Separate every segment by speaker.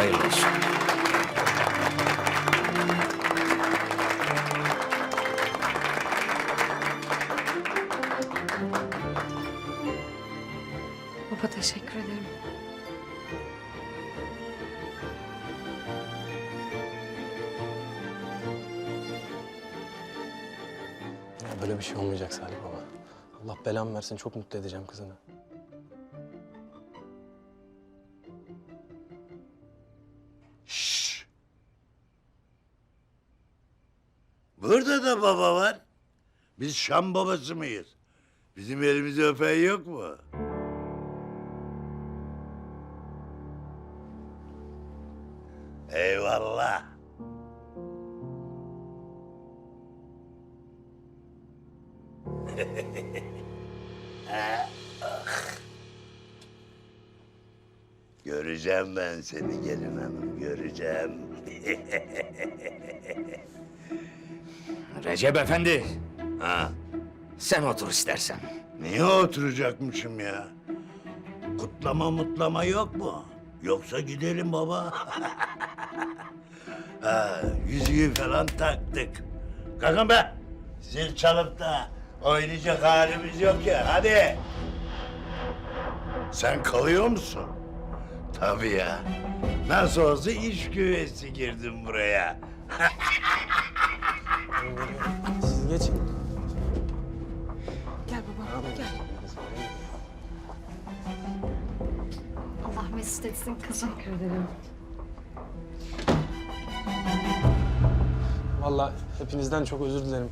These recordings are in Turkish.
Speaker 1: Hayırlı olsun.
Speaker 2: Baba teşekkür ederim.
Speaker 3: Böyle bir şey olmayacak Salih Baba. Allah belamı versin çok mutlu edeceğim kızını.
Speaker 4: Burada da baba var. Biz Şam babası mıyız? Bizim elimizi öpen yok mu? Eyvallah. Göreceğim ben seni gelin hanım, göreceğim.
Speaker 1: Recep Efendi,
Speaker 4: Ha,
Speaker 1: sen otur istersen.
Speaker 4: niye oturacakmışım ya? Kutlama mutlama yok mu? Yoksa gidelim baba. ha, yüzüğü falan taktık. Kalkın be. Zil çalıp da oynayacak halimiz yok ya. Hadi. Sen kalıyor musun? Tabii ya. Nasıl olsa iş güvesi girdim buraya.
Speaker 3: Siz geçin.
Speaker 2: Gel baba gel. Allah mesut etsin kızım. Teşekkür ederim.
Speaker 3: Vallahi hepinizden çok özür dilerim.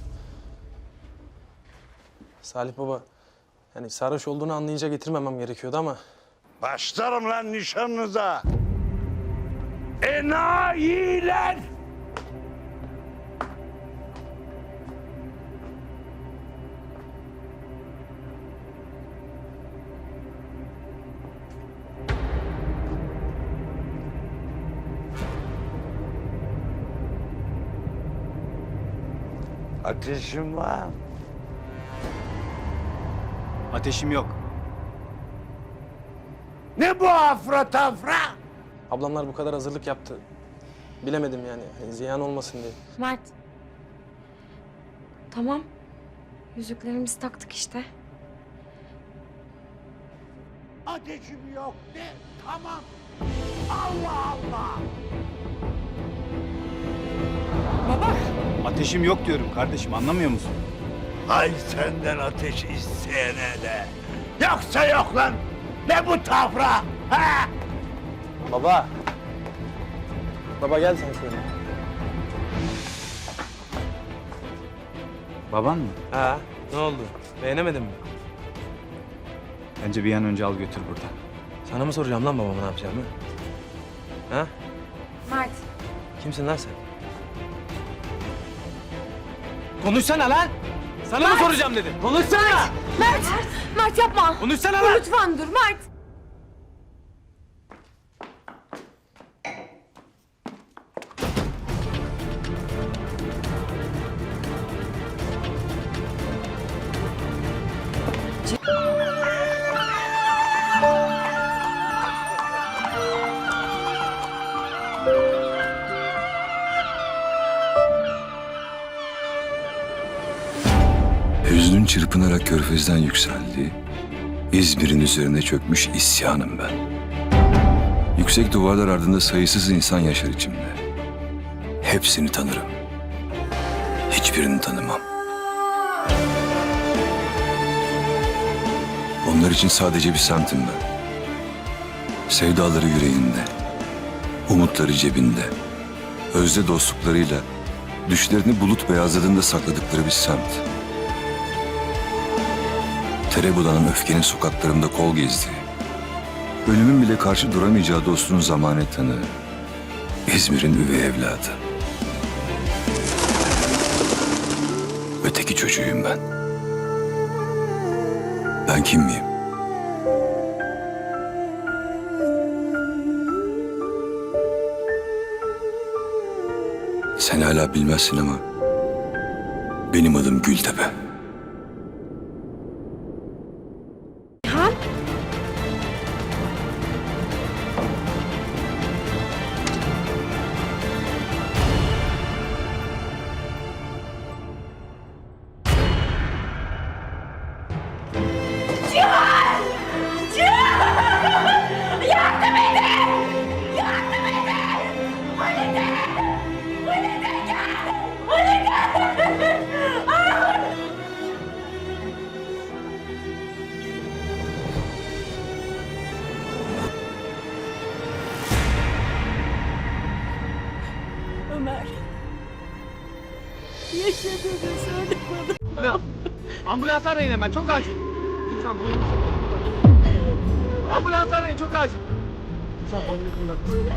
Speaker 3: Salih Baba, yani sarhoş olduğunu anlayınca getirmemem gerekiyordu ama...
Speaker 4: Başlarım lan nişanınıza. Enayiler! Ateşim var.
Speaker 5: Ateşim yok.
Speaker 4: Ne bu afra tafra?
Speaker 3: Ablamlar bu kadar hazırlık yaptı. Bilemedim yani, hani ziyan olmasın diye.
Speaker 2: Mert. Tamam. Yüzüklerimizi taktık işte.
Speaker 4: Ateşim yok de tamam. Allah Allah.
Speaker 5: Ateşim yok diyorum kardeşim anlamıyor musun?
Speaker 4: Hay senden ateş isteyene de. Yoksa yok lan. Ne bu tafra? Ha?
Speaker 3: Baba! Baba gel sen şöyle.
Speaker 5: Baban mı?
Speaker 3: Ha, ne oldu? Beğenemedin mi?
Speaker 5: Bence bir an önce al götür buradan.
Speaker 3: Sana mı soracağım lan babama ne yapacağımı? Ha?
Speaker 2: Mert.
Speaker 3: Kimsin lan sen? Konuşsana lan! Sana mı soracağım dedim? Konuşsana!
Speaker 2: Mert. Mert yapma.
Speaker 3: Konuşsana lan!
Speaker 2: lütfen dur Mert.
Speaker 6: Çırpınarak körfezden yükseldi. İzmir'in üzerine çökmüş isyanım ben. Yüksek duvarlar ardında sayısız insan yaşar içimde. Hepsini tanırım. Hiçbirini tanımam. Onlar için sadece bir semtim ben. Sevdaları yüreğinde, umutları cebinde, özde dostluklarıyla düşlerini bulut beyazladığında sakladıkları bir semt. Tere öfkenin sokaklarında kol gezdi. Ölümün bile karşı duramayacağı dostunun zamanet tanığı. İzmir'in üvey evladı. Öteki çocuğuyum ben. Ben kim miyim? Sen hala bilmezsin ama benim adım Gültepe.
Speaker 5: Ambulans arayın hemen çok acil. Lütfen buyurun. Ambulans arayın çok acil. Lütfen buyurun.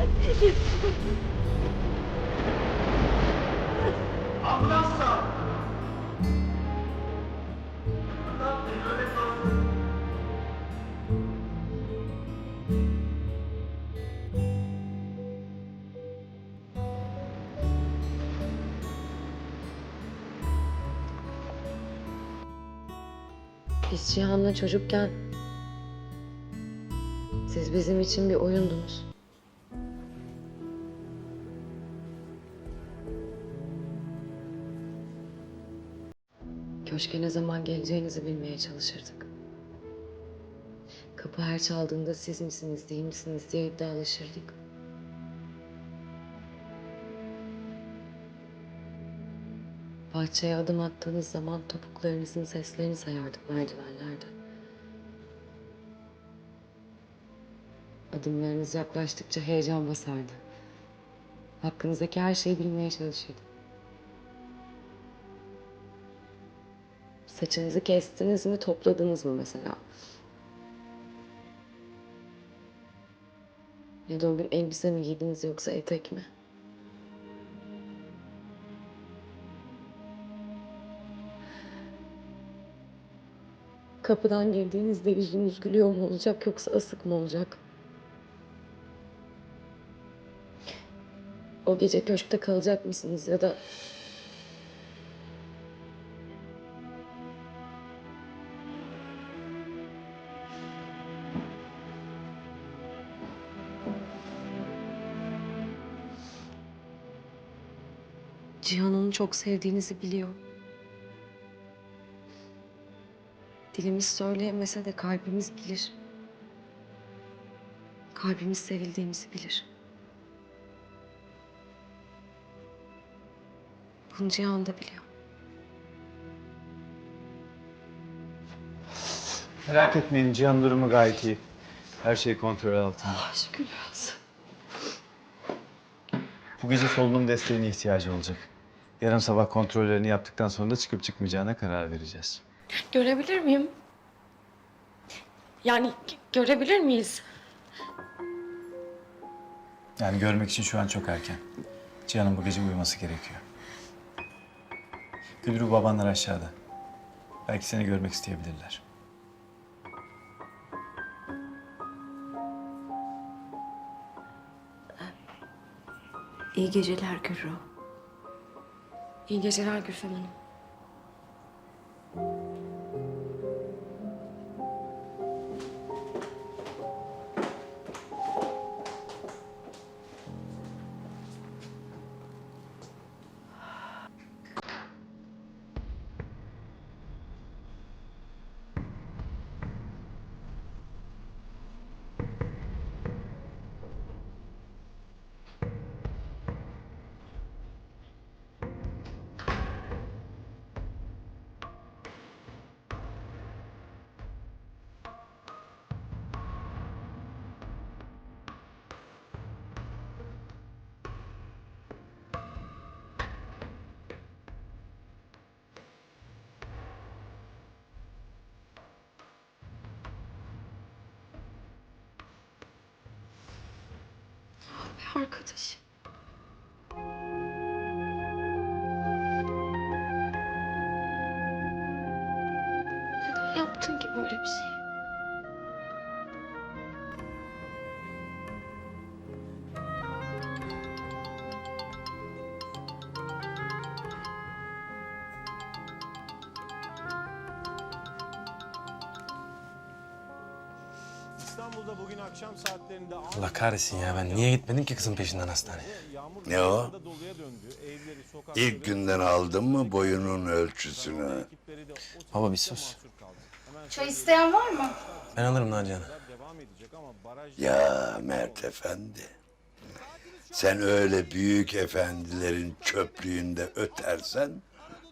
Speaker 5: Ambulans da.
Speaker 7: Cihan'la çocukken siz bizim için bir oyundunuz. Köşke ne zaman geleceğinizi bilmeye çalışırdık. Kapı her çaldığında siz misiniz değil misiniz diye iddialaşırdık. Bahçeye adım attığınız zaman topuklarınızın seslerini sayardık merdivenlerde. Adımlarınız yaklaştıkça heyecan basardı. Hakkınızdaki her şeyi bilmeye çalışırdım. Saçınızı kestiniz mi, topladınız mı mesela? Ya da o gün elbise mi giydiniz yoksa etek mi? Kapıdan girdiğinizde yüzünüz gülüyor mu olacak yoksa asık mı olacak? O gece köşkte kalacak mısınız ya da Cihan onu çok sevdiğinizi biliyor. Dilimiz söyleyemese de kalbimiz bilir. Kalbimiz sevildiğimizi bilir. Bunu Cihan da biliyor.
Speaker 5: Merak etmeyin Cihan durumu gayet iyi. Her şey kontrol altında.
Speaker 7: Şükürler olsun.
Speaker 5: Bu gece solunum desteğine ihtiyacı olacak. Yarın sabah kontrollerini yaptıktan sonra da çıkıp çıkmayacağına karar vereceğiz.
Speaker 7: Görebilir miyim? Yani görebilir miyiz?
Speaker 5: Yani görmek için şu an çok erken. Cihan'ın bu gece uyuması gerekiyor. Gülru babanlar aşağıda. Belki seni görmek isteyebilirler.
Speaker 7: İyi geceler Gürru. İyi geceler Gülfem Hanım. Ah be arkadaş. Neden yaptın ki böyle bir şey?
Speaker 3: İstanbul'da bugün akşam saatlerinde Allah kahretsin ya ben niye gitmedim ki kızın peşinden hastaneye?
Speaker 4: Ne o? İlk günden aldın mı boyunun ölçüsünü?
Speaker 3: Baba bir sus.
Speaker 2: Çay isteyen var mı?
Speaker 3: Ben alırım Nacihan'ı.
Speaker 4: Ya Mert Efendi. Sen öyle büyük efendilerin çöplüğünde ötersen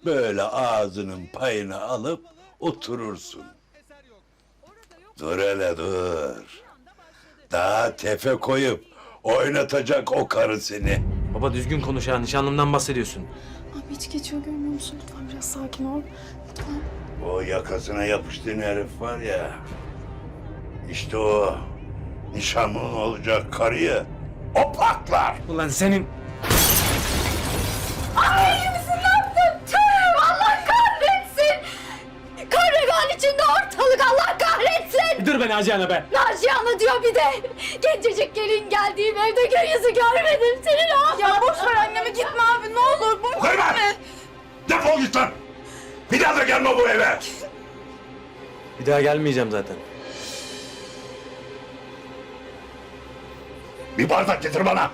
Speaker 4: böyle ağzının payını alıp oturursun. Dur hele dur. Daha tefe koyup oynatacak o karı seni.
Speaker 3: Baba düzgün konuş ha. Nişanlımdan bahsediyorsun.
Speaker 2: Abi hiç geçiyor görmüyor musun? Lütfen biraz sakin ol. Lütfen.
Speaker 4: O yakasına yapıştığın herif var ya. İşte o nişanlın olacak karıyı o patlar.
Speaker 3: Ulan senin... beni acıyana be.
Speaker 2: Naciye diyor bir de. Gencecik gelin geldiğim evde gör yüzü görmedim senin abi. Ya boş ver anneme gitme abi ne olur. Bu
Speaker 4: Koyma! Defol git lan! Bir daha da gelme bu eve!
Speaker 3: Bir daha gelmeyeceğim zaten.
Speaker 4: Bir bardak getir bana.